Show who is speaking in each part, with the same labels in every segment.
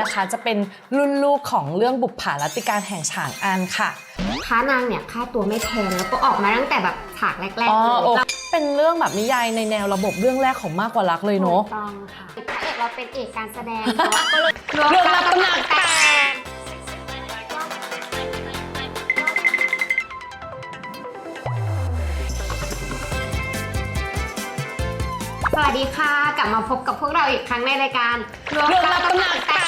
Speaker 1: นะคะจะเป็นรุ่นลูกของเรื่องบุปผารัตติการแห่งฉางอันค่ะ
Speaker 2: พระนางเนี่ยค่าตัวไม่แพงแล้วก็ออกมาตั้งแต่แบบฉากแรก
Speaker 1: อ๋อ
Speaker 2: ๆเลย
Speaker 1: โอเคเป็นเรื่องแบบนิยายในแนวระบบเรื่องแรกของมากกว่ารักเลยเนาะ
Speaker 2: ถูกต้องค่ะพระเอกเราเป็นเอกการแสดงเนาะก็เลย
Speaker 1: เรื่องรับตำแหน่งแต่
Speaker 2: ส วัสดีค่ะ กลับมาพบกับพวกเราอีกครั้งในรายการ
Speaker 1: เรื่องรับตำแหน่งแต่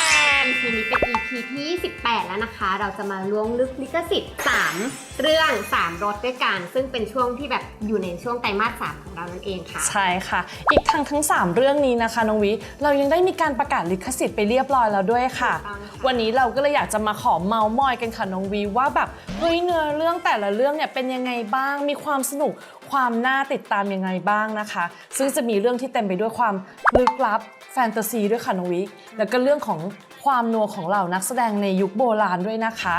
Speaker 2: EP นี้เป็น EP ที่ 18 แล้วนะคะ เราจะมาล้วงลึกลิขสิทธิ์3เรื่อง 3รถด้วยกัน ซึ่งเป็นช่วงที่แบบอยู่ในช่วงไตรมาส3ของเรานั่นเองค่ะ
Speaker 1: ใช่ค่ะ อีกทั้งทั้ง 3 เรื่องนี้นะคะน้องวิเรายังได้มีการประกาศลิขสิทธิ์ไปเรียบร้อยแล้วด้วยค่ะ
Speaker 2: ถูกต้องค่ะ
Speaker 1: วันนี้เราก็เลยอยากจะมาขอเมาส์มอยกันค่ะน้องวีว่าแบบเฮ้ยเนื้อเรื่องแต่ละเรื่องเนี่ยเป็นยังไงบ้างมีความสนุก ความน่าติดตามยังไงบ้างนะคะ ซึ่งจะมีเรื่องที่เต็มไปด้วยความลึกลับแฟนตาซีด้วยค่ะน้องวิแล้วก็เรื่องของความนัวของเหล่านักแสดงในยุคโบราณด้วยนะคะ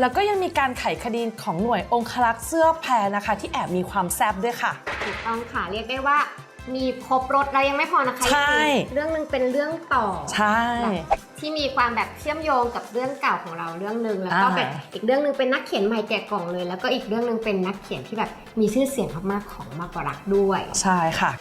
Speaker 1: แล้วก็ยังมีการไขคดีของหน่วยองครักษ์เสื้อแพรนะคะ ที่แอบมีความแซบด้วยค่ะ
Speaker 2: ถูกต้องค่ะเรียกได้ว่ามีครบรถแล้วยังไม่พอนะคะ
Speaker 1: ใช่
Speaker 2: เรื่องหนึงเป็นเรื่องต่อ
Speaker 1: ใช่
Speaker 2: ที่มีความแบบเชื่อมโยงกับเรื่องเก่าของเราเรื่องหนึ่งแล้วก็
Speaker 1: อ่า
Speaker 2: เป็นอีกเรื่องหนึ่งเป็นนักเขียนใหม่แกะกล่องเลย แล้วก็อีกเรื่องหนึ่งเป็นนักเขียนที่แบบมีชื่อเสียงมากๆของมากกว่ารักด้วย
Speaker 1: ใช่ค่ะ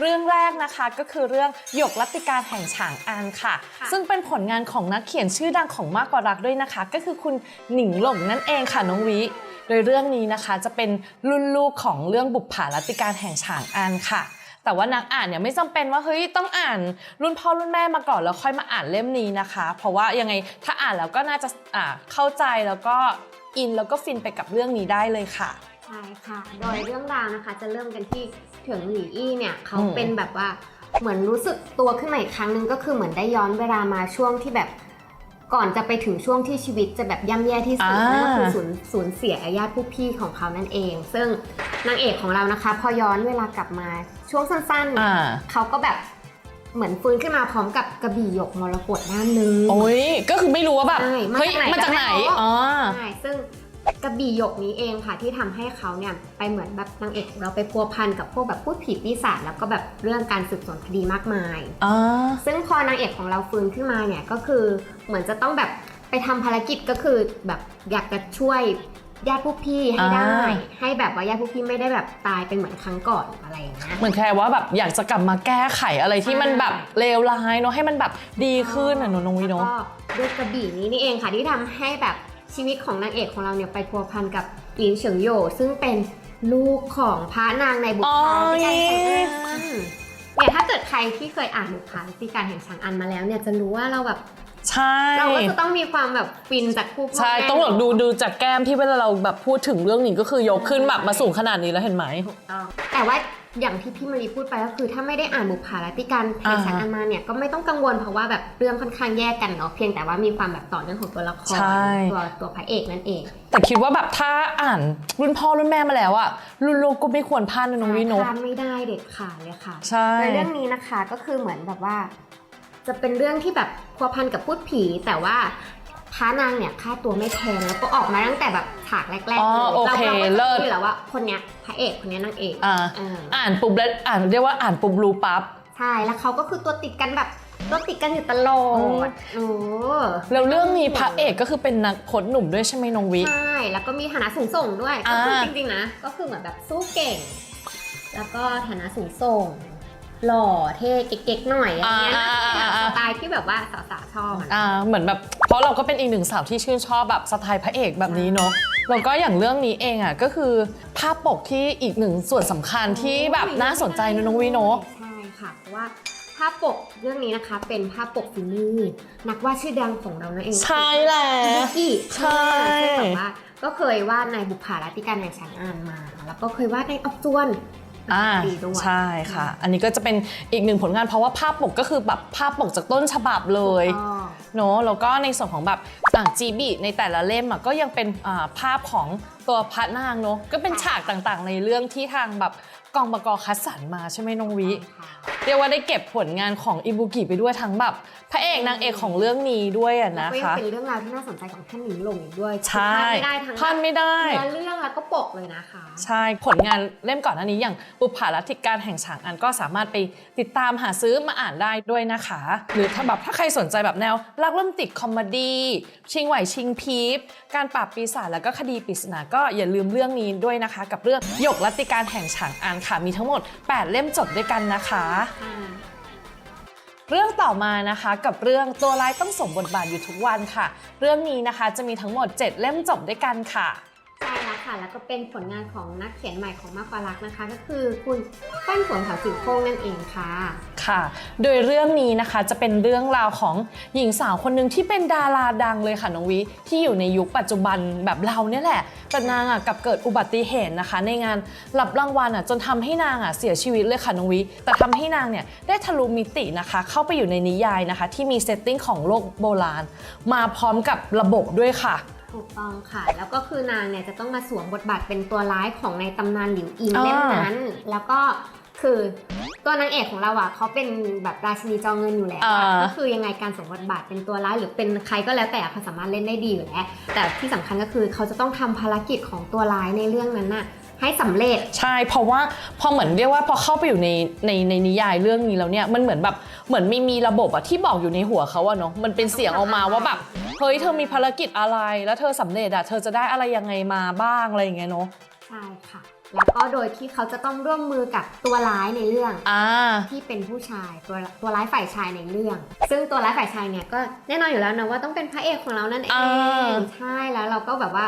Speaker 1: เรื่องแรกนะคะก็คือเรื่องหยกรัตติการแห่งฉางอันค่ะ
Speaker 2: ค่ะ
Speaker 1: ซึ่งเป็นผลงานของนักเขียนชื่อดังของมากกว่ารักด้วยนะคะ ก็คือคุณหนิงหลงนั่นเองค่ะน้องวิ โดยเรื่องนี้นะคะจะเป็นรุ่นลูกของเรื่องบุปผารัตติการแห่งฉางอันค่ะ แต่ว่านักอ่านเนี่ยไม่จำเป็นว่าเฮ้ยต้องอ่านรุ่นพ่อรุ่นแม่มาก่อนแล้วค่อยมาอ่านเล่มนี้นะคะ เพราะว่ายังไงถ้าอ่านแล้วก็น่าจะอ่าเข้าใจแล้วก็อินแล้วก็ฟินไปกับเรื่องนี้ได้เลยค่ะ
Speaker 2: ใช่ค่ะ โดยเรื่องราวนะคะ จะเริ่มกันที่เถิงหลี่อี้เนี่ยเขา
Speaker 1: อืม
Speaker 2: เป็นแบบว่าเหมือนรู้สึกตัวขึ้นมาอีกครั้งหนึ่งก็คือเหมือนได้ย้อนเวลามาช่วงที่แบบ ก่อนจะไปถึงช่วงที่ชีวิตจะแบบย่ำแย่ที่สุดนั่นก็คือสูญสูญเสียญาติผู้พี่ของเขานั่นเอง ซึ่งนางเอกของเรานะคะ พอย้อนเวลากลับมาช่วงสั้น
Speaker 1: อ่า
Speaker 2: ๆ เขาก็แบบเหมือนฟื้นขึ้นมาพร้อมกับกระบี่หยกมรกตด้านหนึง
Speaker 1: โอ้ยก็คือไม่รู้ว่าแบบ
Speaker 2: ใช่มา
Speaker 1: เฮ้ย
Speaker 2: จากไหน
Speaker 1: มาจากไหน
Speaker 2: ก็ไม่รู้
Speaker 1: อ๋อ
Speaker 2: ใช่ซึ่ง กระบี่หยกนี้เองค่ะที่ทำให้เขาเนี่ยไปเหมือนแบบนางเอกของเราไปพัวพันกับพวกแบบพูดผีปีศาจแล้วก็แบบเรื่องการสืบสวนคดีมากมาย
Speaker 1: อ๋อ
Speaker 2: ซึ่งพอนางเอกของเราฟื้นขึ้นมาเนี่ยก็คือเหมือนจะต้องแบบไปทำภารกิจก็คือแบบอยากจะช่วยญาติผู้พี่ให้ได้
Speaker 1: อ่า
Speaker 2: ให้แบบว่าญาติผู้พี่ไม่ได้แบบตายเป็นเหมือนครั้งก่อนอะไรอย่างเงี้ย
Speaker 1: เหมือนแค่ว่าแบบอยากจะกลับมาแก้ไขอะไรที่มันแบบเลวร้ายเนาะให้มันแบบดีขึ้นอะหนูนงวี
Speaker 2: แล้ว
Speaker 1: เนาะ
Speaker 2: ก็ด้วยกระบี่นี้นี่เองค่ะที่ทำให้แบบ ชีวิตของนางเอกของเราเนี่ยไปพัวพันกับหลินเฉิงโหยซึ่งเป็นลูกของพระนางในบุพภาที่การแห่งอันเนี่ยถ้าเกิดใครที่เคยอ่านบุพภาที่การแห่งชางอันมาแล้วเนี่ยจะรู้ว่าเราแบบ
Speaker 1: ใช่
Speaker 2: เราก็จะต้องมีความแบบฟินจากคู่พ่อ
Speaker 1: ใช่
Speaker 2: แม่
Speaker 1: ต้องแบบดูดูจากแก้มที่เวลาเราแบบพูดถึงเรื่องนี้ก็คือยกขึ้นแบบมาสูงขนาดนี้แล้วเห็นไหม
Speaker 2: ถูกต้องแต่ว่า อย่างที่พี่มารีพูดไปก็คือถ้าไม่ได้อ่านบุพภาและที่การแห่งชางอันมาเนี่ยก็ไม่ต้องกังวลเพราะว่าแบบเรื่องค่อนข้างแยกกันเนาะเพียงแต่ว่ามีความแบบต่อเนื่องของตัวละคร
Speaker 1: ใช่
Speaker 2: ตัวตัวพระเอกนั่นเอง
Speaker 1: แต่คิดว่าแบบถ้าอ่านรุ่นพ่อรุ่นแม่มาแล้วอะรุ่นลูกก็ไม่ควรพลาดนะน้องวีเนาะ
Speaker 2: พลาดไม่ได้เด็ดขาดเลยค่ะ
Speaker 1: ใช่
Speaker 2: ในเรื่องนี้นะคะก็คือเหมือนแบบว่า จะเป็นเรื่องที่แบบพัวพันกับพูดผีแต่ว่า พระนางเนี่ยค่าตัวไม่แพงแล้วก็ออกมาตั้งแต่แบบฉากแรกๆ
Speaker 1: อ๋อ
Speaker 2: เลย
Speaker 1: โอเค
Speaker 2: เราก็
Speaker 1: เลิ
Speaker 2: จะ
Speaker 1: ศ
Speaker 2: รู้อยู่แล้วว่าคนเนี้ยพระเอกคนเนี้ยนางเอก
Speaker 1: อ่า
Speaker 2: เออ
Speaker 1: อ่านปุ๊บแล้วอ่านเรียกว่าอ่านปุ๊บรู้ปั๊บ
Speaker 2: ใช่แล้วเขาก็คือตัวติดกันแบบตัวติดกันอยู่ตลอ
Speaker 1: อืม
Speaker 2: ดโอ้
Speaker 1: แล้วเรื่องนี้พระเอกก็คือเป็นนักพจน์หนุ่มด้วยใช่ไหมน้องวิ
Speaker 2: ใช่แล้วก็มีฐานะสูงส่งด้วย
Speaker 1: อ่า
Speaker 2: ก็คือจริงๆนะก็คือเหมือนแบบสู้เก่ง แล้วก็ฐานะสูงส่ง หล่อเท่เก๊กๆหน่อยอะไรเงี้ยนะสไตล์ที่แบบว่าสาวๆชอบอะนะ
Speaker 1: อ่าเหมือนแบบเพราะเราก็เป็นอีกหนึ่งสาวที่ชื่นชอบแบบสไตล์พระเอกแบบนี้เนาะแล้วก็อย่างเรื่องนี้เองอะก็คือภาพปกที่อีกหนึ่งส่วนสำคัญที่แบบน่าสนใจนะน้องวิเนาะ
Speaker 2: ใช่ค่ะเพราะว่าภาพปกเรื่องนี้นะคะ เป็นภาพปกฝีมือนักวาดชื่อดังของเรานั่นเอง
Speaker 1: ใช่แหละ
Speaker 2: บุกี้
Speaker 1: ใช่
Speaker 2: ซึ่งแบบว่าก็เคยวาดในบุพภาราธิการแห่งฉันอ่านมา แล้วก็เคยวาดในออกจวน
Speaker 1: อ่า
Speaker 2: ดีด้วย
Speaker 1: ใช่ค่ะ อันนี้ก็จะเป็นอีกหนึ่งผลงานเพราะว่าภาพปกก็คือแบบภาพปกจากต้นฉบับเลย
Speaker 2: อ๋อ
Speaker 1: เนาะแล้วก็ในส่วนของแบบอ่าจีบีในแต่ละเล่มอะก็ยังเป็นอ่าภาพของตัวพระนางเนาะก็เป็นฉากต่างๆ ในเรื่องที่ทางแบบ กองประกอบคัดสรรมาใช่ไหมน้องวิ
Speaker 2: ค่ะ
Speaker 1: เรียกว่าได้เก็บผลงานของอิบุกิไปด้วยทั้งแบบพระเอกนางเอกของเรื่องนี้ด้วยอะ
Speaker 2: แล้ว
Speaker 1: นะ
Speaker 2: ก็ยัง
Speaker 1: คะ
Speaker 2: เป็นเรื่องราวที่น่าสนใจของท่านหญิงหลงอีกด้วย
Speaker 1: ใช่
Speaker 2: คือพลาดไม่ได้ทั้ง
Speaker 1: พลาดไม่ได้
Speaker 2: เนื้อเรื่องแล้วก็ปกเลยนะคะ
Speaker 1: ใช่ผลงานเล่มก่อนหน้านี้อย่างปุผาลัทธิการแห่งฉางอันก็สามารถไปติดตามหาซื้อมาอ่านได้ด้วยนะคะ หรือถ้าแบบถ้าใครสนใจแบบแนวรักเริ่มติดคอมเมดี้ชิงไหวชิงพีฟการปราบปีศาจแล้วก็คดีปริศนาก็อย่าลืมเรื่องนี้ด้วยนะคะ กับเรื่องหยกลัทธิการแห่งฉางอันค่ะ มีทั้งหมด 8 เล่มจบด้วยกันนะคะ
Speaker 2: ค่ะ
Speaker 1: เรื่องต่อมานะคะกับเรื่องตัวร้ายต้องสมบทบาทอยู่ทุกวันค่ะ เรื่องนี้นะคะจะมีทั้งหมด 7 เล่มจบด้วยกันค่ะ
Speaker 2: ใช่แล้วค่ะ แล้วก็เป็นผลงานของนักเขียนใหม่ของมากกว่ารักนะคะ ก็คือคุณปั้นสวนเขาจิ๋วโค้งนั่นเองค่ะ
Speaker 1: ค่ะ โดยเรื่องนี้นะคะจะเป็นเรื่องราวของหญิงสาวคนหนึ่งที่เป็นดาราดังเลยค่ะน้องวิที่อยู่ในยุคปัจจุบันแบบเราเนี่ยแหละแต่นางอะกับเกิดอุบัติเหตุนะคะ ในงานรับรางวัลอะจนทำให้นางอะเสียชีวิตเลยค่ะน้องวิแต่ทำให้นางเนี่ยได้ทะลุมิตินะคะ เข้าไปอยู่ในนิยายนะคะ ที่มีเซตติ้งของโลกโบราณ มาพร้อมกับระบบด้วยค่ะ
Speaker 2: ถูกต้องค่ะ แล้วก็คือนางเนี่ยจะต้องมาสวมบทบาทเป็นตัวร้ายของในตำนานหลิวอิง
Speaker 1: อ่า
Speaker 2: เล่มนั้น แล้วก็คือตัวนางเอกของเราอะเขาเป็นแบบราชินีจอเงินอยู่แล้วอะ
Speaker 1: อ่า
Speaker 2: ก็คือยังไงการสวมบทบาทเป็นตัวร้ายหรือเป็นใครก็แล้วแต่เขาสามารถเล่นได้ดีอยู่แล้ว แต่ที่สำคัญก็คือเขาจะต้องทำภารกิจของตัวร้ายในเรื่องนั้นน่ะให้สำเร็จ
Speaker 1: ใช่เพราะว่าพอเหมือนเรียกว่าพอเข้าไปอยู่ในในในนิยายเรื่องนี้แล้วเนี่ยมันเหมือนแบบเหมือนไม่มีระบบอะที่บอกอยู่ในหัวเขาอะเนาะมันเป็นเสียงออกมาว่าแบบ เฮ้ยเธอมีภารกิจอะไร แล้วเธอสำเร็จอะเธอจะได้อะไรยังไงมาบ้างอะไรอย่างเงี้ยเนาะ
Speaker 2: ใช่ค่ะ แล้วก็โดยที่เขาจะต้องร่วมมือกับตัวร้ายในเรื่อง
Speaker 1: อ่า
Speaker 2: ที่เป็นผู้ชายตัวตัวร้ายฝ่ายชายในเรื่อง ซึ่งตัวร้ายฝ่ายชายเนี่ยก็แน่นอนอยู่แล้วนะว่าต้องเป็นพระเอกของเรานั่นเอ
Speaker 1: อ่า
Speaker 2: งใช่แล้วเราก็แบบว่า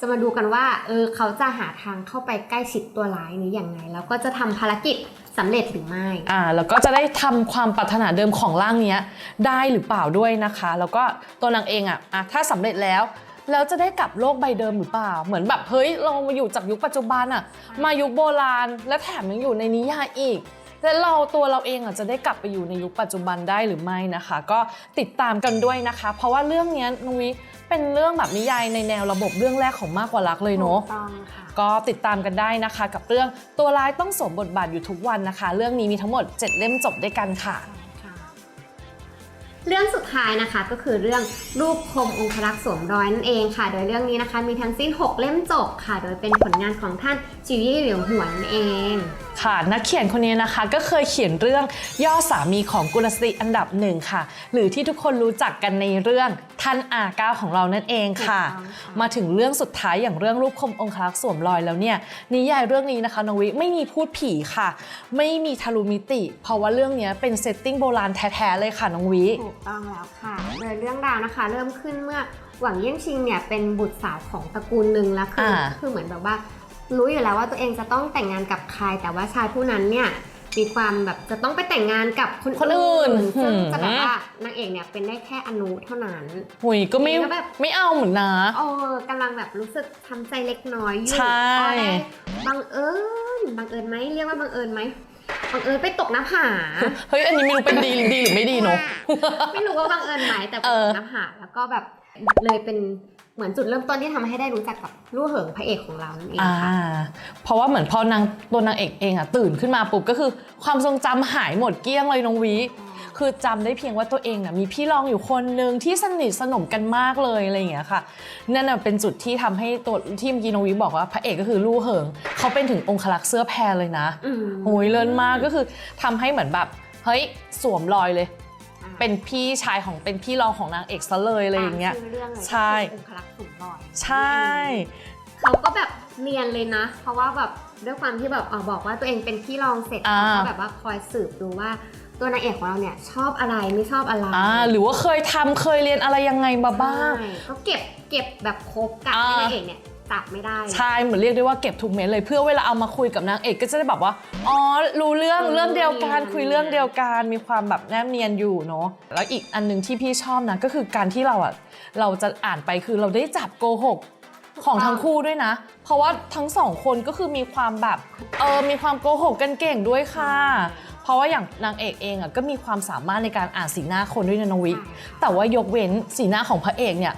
Speaker 2: จะมาดูกันว่าเออเขาจะหาทางเข้าไปใกล้ชิดตัวร้ายนี้อย่างไง แล้วก็จะทำภารกิจ สำเร็จหรือไม่
Speaker 1: อ่าแล้วก็จะได้ทำความปรารถนาเดิมของร่างเนี้ยได้หรือเปล่าด้วยนะคะ แล้วก็ตัวนางเองอะอะถ้าสำเร็จแล้ว แล้วจะได้กลับโลกใบเดิมหรือเปล่า เหมือนแบบเฮ้ยเรามาอยู่จากยุคปัจจุบันอะมายุคโบราณ และแถมยังอยู่ในนิยายอีก แล้วเราตัวเราเองอะจะได้กลับไปอยู่ในยุคปัจจุบันได้หรือไม่นะคะ ก็ติดตามกันด้วยนะคะ เพราะว่าเรื่องเนี้ยนุ้ย เป็นเรื่องแบบนิยายในแนวระบบเรื่องแรกของมากกว่ารักเลยเนาะ
Speaker 2: ถูกต้องค่ะ
Speaker 1: ก็ติดตามกันได้นะคะ กับเรื่องตัวร้ายต้องสวมบทบาทอยู่ทุกวันนะคะ เรื่องนี้มีทั้งหมด 7 เล่มจบด้วยกันค่ะ
Speaker 2: ค่ะเรื่องสุดท้ายนะคะก็คือเรื่องรูปคมองครักษ์สวมรอยนั่นเองค่ะ โดยเรื่องนี้นะคะมีทั้งสิ้น 6 เล่มจบค่ะ โดยเป็นผลงานของท่านจิวยี่เหลียวหวนนั่นเอง
Speaker 1: ค่ะ นักเขียนคนนี้นะคะก็เคยเขียนเรื่องย่อสามีของกุลสตรีอันดับหนึ่งค่ะ หรือที่ทุกคนรู้จักกันในเรื่องท่านอาเก้าของเรานั่นเองค่ะ
Speaker 2: ถูกต้องค่ะ
Speaker 1: มาถึงเรื่องสุดท้ายอย่างเรื่องรูปคมองคลักษ์สวมรอยแล้วเนี่ยนิยายเรื่องนี้นะคะน้องวิไม่มีพูดผีค่ะ ไม่มีทารุมิติ เพราะว่าเรื่องเนี้ยเป็นเซตติ้งโบราณแท้ๆเลยค่ะน้องวิ
Speaker 2: ถูกต้องแล้วค่ะโดยเรื่องราวนะคะ เริ่มขึ้นเมื่อหวังเยี่ยงชิงเนี่ยเป็นบุตรสาวของตระกูลหนึ่งแล้วคืออาคือเหมือนแบบว่า รู้อยู่แล้วว่าตัวเองจะต้องแต่งงานกับใคร แต่ว่าชายผู้นั้นเนี่ยมีความแบบจะต้องไปแต่งงานกับคน
Speaker 1: คนอื่น
Speaker 2: ซึ่ง
Speaker 1: หืม
Speaker 2: จะแบบว่านางเอกเนี่ยเป็นได้แค่อนุเท่านั้น
Speaker 1: หุยก็ไม่
Speaker 2: แล้วแบบ
Speaker 1: ไม่เอาเหมือนนะ
Speaker 2: โอ้กำลังแบบรู้สึกทำใจเล็กน้อยอยู่
Speaker 1: ใช่
Speaker 2: ก็ได้บังเอิญบังเอิญไหมเรียกว่าบังเอิญไหมบังเอิญไปตกหน้าผา
Speaker 1: เฮ้ยอันนี้ไม่รู้เป็นดีดีหรือไม่ดีเนาะ
Speaker 2: ไม่รู้ว่าบังเอิญไหมแต่
Speaker 1: เอ
Speaker 2: เป็น
Speaker 1: อ
Speaker 2: น้ำหาแล้วก็แบบเลยเป็น เหมือนจุดเริ่มต้นที่ทำให้ได้รู้จักกับลู่เหิงพระเอกของเรานั่นเอง
Speaker 1: อ่า
Speaker 2: ค่ะ
Speaker 1: เพราะว่าเหมือนพอนางตัวนางเอกเองอะตื่นขึ้นมาปุ๊บก็คือ ความทรงจำหายหมดเกลี้ยงเลยน้องวิคือจำได้เพียงว่าตัวเองน่ะมีพี่รองอยู่คนหนึ่งที่สนิทสนมกันมากเลยอะไรอย่างเงี้ยค่ะนั่นน่ะเป็นจุดที่ทำให้ตัวที่เมื่อกี้น้องวิบอกว่าพระเอกก็คือลู่เหิง เขาเป็นถึงองคลักษ์เสื้อแพรเลยนะ
Speaker 2: อืม
Speaker 1: โหยเลิศมากก็คือทำให้เหมือนแบบเฮ้ยสวมรอยเลย
Speaker 2: อ่า
Speaker 1: เป็นพี่ชายของเป็นพี่รองของนางเอกซะเลยอะไรอย่างเงี้ย
Speaker 2: ตมชื่อเรื่องเลย
Speaker 1: ใช่
Speaker 2: ก็คือองคลักษ์สูงลอย
Speaker 1: ใช่
Speaker 2: เขาก็แบบเนียนเลยนะ เพราะว่าแบบด้วยความที่แบบเออบอกว่าตัวเองเป็นพี่รองเสร็จ
Speaker 1: อ่า
Speaker 2: เขาก็แบบว่าคอยสืบดูว่าตัวนางเอกของเราเนี่ยชอบอะไรไม่ชอบอะไร
Speaker 1: อ่าหรือว่าเคยทำเคยเรียนอะไรยังไงมาบ้าง
Speaker 2: ใช่ก็เก็บเก็บแบบครบกับ
Speaker 1: อ่า
Speaker 2: ที่นางเอกเนี่ย จับไม่ได้
Speaker 1: ใช่เหมือนเรียกได้ว่าเก็บทุกเม็ดเลยเพื่อเวลาเอามาคุยกับนางเอกก็จะได้แบบว่าอ๋อรู้เรื่อง
Speaker 2: เออ
Speaker 1: เรื่องเดียวกัน
Speaker 2: เนียน
Speaker 1: คุยเรื่องเดียวกันมีความแบบแนบเนียนอยู่เนาะแล้วอีกอันหนึงที่พี่ชอบนะก็คือการที่เราอะเราจะอ่านไปคือเราได้จับโกหกของทั้งคู่ด้วยนะ เพราะว่าทั้งสองคนก็คือมีความแบบเออมีความโกหกกันเก่งด้วยค่ะ เพราะว่าอย่างนางเอกเองอะก็มีความสามารถในการอ่านสีหน้าคนด้วยนะนองวิ
Speaker 2: ใช่ค่ะ
Speaker 1: แต่ว่ายกเว้นสีหน้าของพระเอกเนี่ย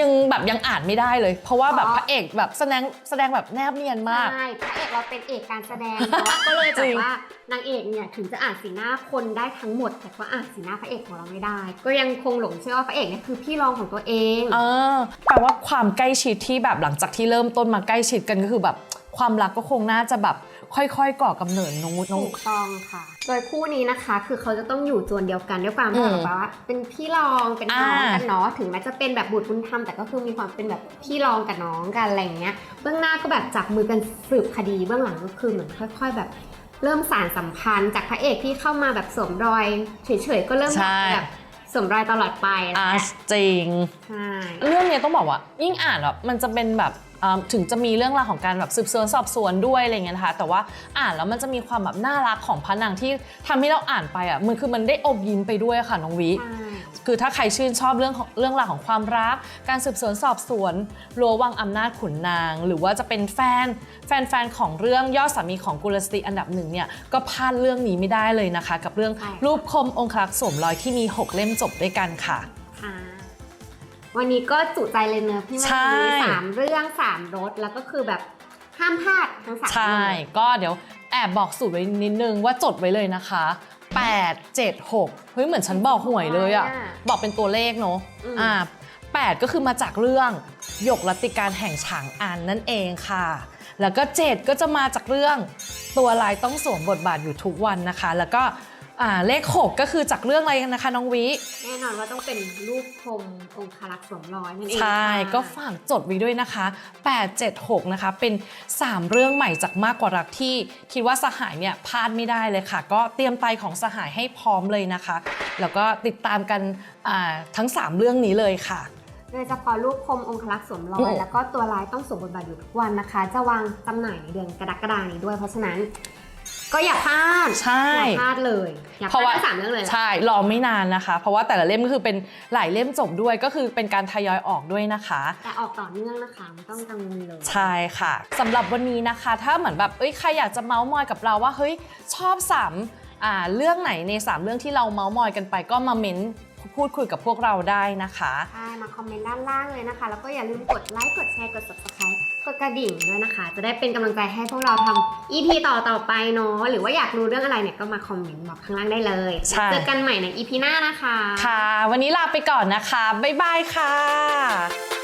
Speaker 1: ยังแบบยังอ่านไม่ได้เลย เพราะว่าแบบ
Speaker 2: อ๋อ
Speaker 1: พระเอกแบบแสดงแสดงแบบแนบเนียนมาก
Speaker 2: ใช่พระเอกเราเป็นเอกการแสดงเนาะก็เลยแบ
Speaker 1: จริ
Speaker 2: บ
Speaker 1: ง
Speaker 2: ว่านางเอกเนี่ยถึงจะอ่านสีหน้าคนได้ทั้งหมด แต่ก็อ่านสีหน้าพระเอกของเราไม่ได้ ก็ยังคงหลงเชื่อว่าพระเอกเนี่ยคือพี่รองของตัวเอง
Speaker 1: เออแปลว่าความใกล้ชิดที่แบบหลังจากที่เริ่มต้นมาใกล้ชิดกันก็คือแบบความรักก็คงน่าจะแบบ ค่อยๆก่อกำเนิดน้องน้อง
Speaker 2: ถูกต้องค่ะ โดยคู่นี้นะคะคือเขาจะต้องอยู่จวนเดียวกันด้วยความ
Speaker 1: อื
Speaker 2: ที่
Speaker 1: ม
Speaker 2: แบบว่า เป็นพี่รองเป็นน้อง
Speaker 1: อ่า
Speaker 2: กันเนาะถึงแม้จะเป็นแบบบุตรบุญธรรมแต่ก็คือมีความเป็นแบบพี่รองกับน้องกันอะไรอย่างเงี้ยเบื้องหน้าก็แบบจับมือกันสืบคดีเบื้องหลังก็คือเหมือนค่อย ๆ แบบเริ่มสารสัมพันธ์ จากพระเอกที่เข้ามาแบบสวมรอยเฉยๆก็เริ่ม
Speaker 1: ใช่
Speaker 2: แบบสวมรอยตลอดไปอะไร
Speaker 1: อ่า
Speaker 2: เงี้ย
Speaker 1: จริง
Speaker 2: ใช่
Speaker 1: เรื่องเนี้ยต้องบอกว่ายิ่งอ่านแบบมันจะเป็นแบบอ่า ถึงจะมีเรื่องราวของการแบบสืบสวนสอบสวนด้วยอะไรเงี้ยนะคะแต่ว่าอ่านแล้วมันจะมีความแบบน่ารักของพระนางที่ทำให้เราอ่านไปอะมันคือมันได้อมยิ้มไปด้วยค่ะน้องวิ
Speaker 2: ใช่
Speaker 1: คือถ้าใครชื่นชอบเรื่องของเรื่องราวของความรัก การสืบสวนสอบสวนรั้ววังอำนาจขุนนาง หรือว่าจะเป็นแฟนแฟนๆของเรื่องยอดสามีของกุลสตรีอันดับหนึ่งเนี่ยก็พลาดเรื่องนี้ไม่ได้เลยนะคะ กับเรื่องรูปคมองครักษ์สวมรอยที่มี 6 เล่มจบด้วยกันค่ะ
Speaker 2: ค่ะ วันนี้ก็จุใจเลยเนอะพี่
Speaker 1: ใช่
Speaker 2: วันนี้สามเรื่องสามรสแล้วก็คือแบบห้ามพลาดทั้งสาม
Speaker 1: ใช่
Speaker 2: เรื่อง
Speaker 1: ก็เดี๋ยวแอบบอกสูตรไว้นิดนึงว่าจดไว้เลยนะคะ 8 7 6 เฮ้ยเหมือนฉันบอกหวยเลยอะบอกเป็นตัวเลขเนาะ
Speaker 2: อืม
Speaker 1: อ่า8 ก็คือมาจากเรื่องหยกรัตติการแห่งฉางอันนั่นเองค่ะ แล้วก็ 7 ก็จะมาจากเรื่องตัวลายต้องสวมบทบาทอยู่ทุกวันนะคะ แล้วก็ อ่าเลข 6 ก็คือจากเรื่องอะไรนะคะน้องวิ
Speaker 2: แน่นอนว่าต้องเป็นรูปพรมองคลักษ์สวมรอยนั่นเอง
Speaker 1: ใช่
Speaker 2: ค่ะ
Speaker 1: ก็ฝากจดไว้ด้วยนะคะ 876 นะคะ เป็น 3 เรื่องใหม่จากมากกว่ารักที่ คิดว่าสหายเนี่ยพลาดไม่ได้เลยค่ะ ก็เตรียมไตของสหายให้พร้อมเลยนะคะ แล้วก็ติดตามกันอ่าทั้ง 3 เรื่องนี้เลยค่ะ
Speaker 2: โดยเฉพาะรูปพรมองคลักษ์สวมรอ
Speaker 1: อื
Speaker 2: ย
Speaker 1: ม
Speaker 2: แล้วก็ตัวลายต้องสวมบทบาทอยู่ทุกวันนะคะ จะวางจำหน่ายในเดือนกรกฎาคมนี้ด้วยเพราะฉะนั้น ก็อย่าพลาด
Speaker 1: ใช่
Speaker 2: อย่าพลาดเลยอย่าพ
Speaker 1: เพราะ
Speaker 2: ลา
Speaker 1: ว่า
Speaker 2: ดทั้งสามเรื่องเลยล่ะ
Speaker 1: ใช่รอไม่นานนะคะ เพราะว่าแต่ละเล่มก็คือเป็นหลายเล่มจบด้วยก็คือเป็นการทยอยออกด้วยนะคะ
Speaker 2: แต่ออกต่อเนื่องนะคะไม่ต้องกังวลเลย
Speaker 1: ใช่ค่ะสำหรับวันนี้นะคะ ถ้าเหมือนแบบเอ้ยใครอยากจะเมาส์มอยกับเราว่าเฮ้ยชอบสามอ่าเรื่องไหนในสามเรื่องที่เราเมาส์มอยกันไปก็มาเม้น พูดคุยกับพวกเราได้นะคะ
Speaker 2: ใช่มาคอมเมนต์ด้านล่างเลยนะคะ แล้วก็อย่าลืมกดไลค์กดแชร์กด subscribe กดกระดิ่งด้วยนะคะ จะได้เป็นกำลังใจให้พวกเราทำ EP ต่อต่อๆไปเนาะหรือว่าอยากรู้เรื่องอะไรเนี่ยก็มาคอมเมนต์บอกข้างล่างได้เลย
Speaker 1: ใช่
Speaker 2: เจอกันใหม่ใน EP หน้านะคะ
Speaker 1: ค่ะ วันนี้ลาไปก่อนนะคะ บ๊ายบายค่ะ